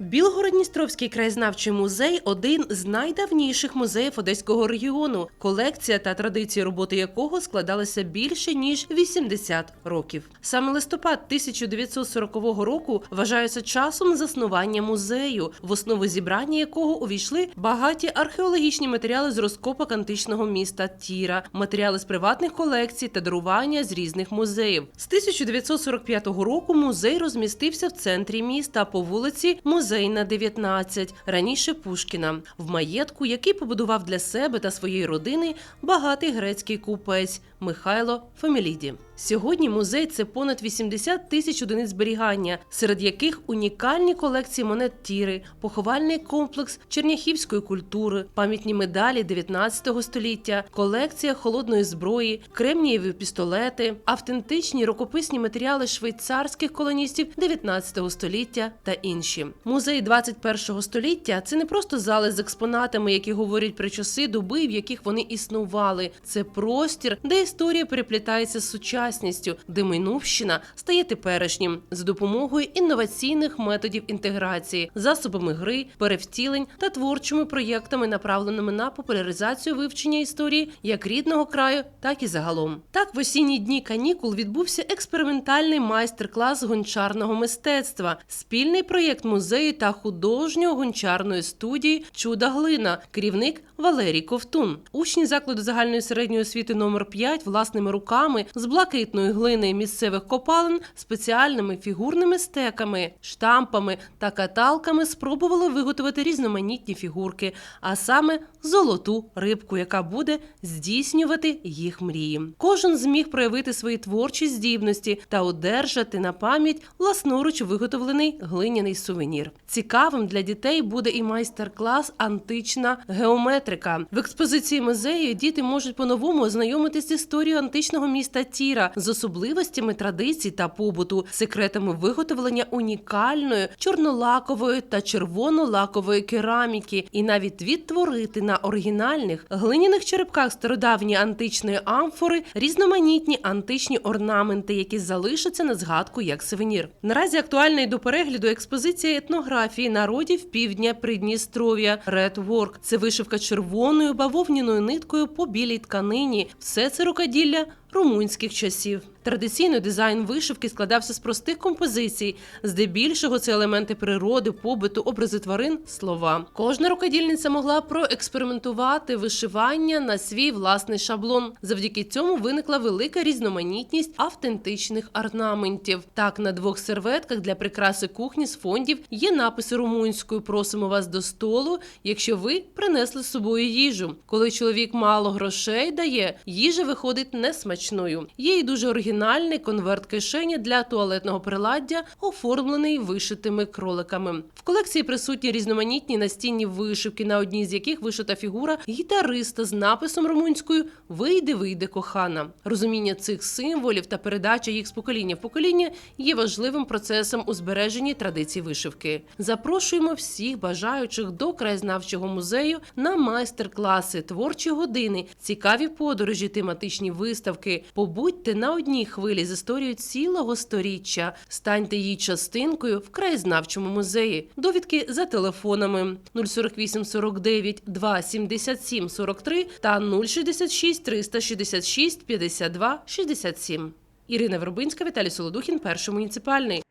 Білгород-Дністровський краєзнавчий музей один з найдавніших музеїв одеського регіону, колекція та традиції роботи якого складалися більше ніж 80 років. Саме листопад 1940 року вважається часом заснування музею, в основу зібрання якого увійшли багаті археологічні матеріали з розкопок античного міста Тіра, матеріали з приватних колекцій та дарування з різних музеїв. З 1945 року музей розмістився в центрі міста по вулиці Музейна, 19, раніше Пушкіна, в маєтку, який побудував для себе та своєї родини багатий грецький купець Михайло Фемеліді. Сьогодні музей це понад 80 тисяч одиниць зберігання, серед яких унікальні колекції монет Тіри, поховальний комплекс черняхівської культури, пам'ятні медалі 19 століття, колекція холодної зброї, кремнієві пістолети, автентичні рукописні матеріали швейцарських колоністів 19 століття та інші. Музей 21 століття це не просто зали з експонатами, які говорять про часи доби, в яких вони існували. Це простір, де історія переплітається з сучасністю, де минувщина стає теперішнім за допомогою інноваційних методів інтеграції, засобами гри, перевтілень та творчими проєктами, направленими на популяризацію вивчення історії як рідного краю, так і загалом. Так, в осінні дні канікул відбувся експериментальний майстер-клас гончарного мистецтва, спільний проєкт музею та художньо-гончарної студії Чуда глина, керівник Валерій Ковтун. Учні закладу загальної середньої освіти номер 5 власними руками з блакитної глини місцевих копалин, спеціальними фігурними стеками, штампами та каталками спробували виготовити різноманітні фігурки, а саме золоту рибку, яка буде здійснювати їх мрії. Кожен зміг проявити свої творчі здібності та одержати на пам'ять власноруч виготовлений глиняний сувенір. Цікавим для дітей буде і майстер-клас антична геометрика. В експозиції музею діти можуть по-новому ознайомитись з історією античного міста Тіра, з особливостями традицій та побуту, секретами виготовлення унікальної чорнолакової та червонолакової кераміки, і навіть відтворити на оригінальних глиняних черепках стародавньої античної амфори різноманітні античні орнаменти, які залишаться на згадку як сувенір. Наразі актуальна й до перегляду експозиція етнографії народів півдня Придністров'я Work. Це вишивка червоною бавовняною ниткою по білій тканині. Все це рукоділля румунських часів. Традиційно дизайн вишивки складався з простих композицій, здебільшого це елементи природи, побуту, образи тварин, слова. Кожна рукодільниця могла проекспериментувати вишивання на свій власний шаблон. Завдяки цьому виникла велика різноманітність автентичних орнаментів. Так, на двох серветках для прикраси кухні з фондів є написи румунською. Просимо вас до столу, якщо ви принесли з собою їжу. Коли чоловік мало грошей дає, їжа виходить несмачною. Є й дуже оригінальний конверт кишені для туалетного приладдя, оформлений вишитими кроликами. В колекції присутні різноманітні настінні вишивки, на одній з яких вишита фігура гітариста з написом румунською Вийде, вийде кохана. Розуміння цих символів та передача їх з покоління в покоління є важливим процесом у збереженні традицій вишивки. Запрошуємо всіх бажаючих до краєзнавчого музею на майстер-класи, творчі години, цікаві подорожі, тематичні виставки. Побудьте на одній хвилі з історією цілого сторіччя. Станьте її частинкою в краєзнавчому музеї. Довідки за телефонами 048 49 2 77 43 та 066 366 52 67. Ірина Вербинська, Віталій Солодухін, перший муніципальний.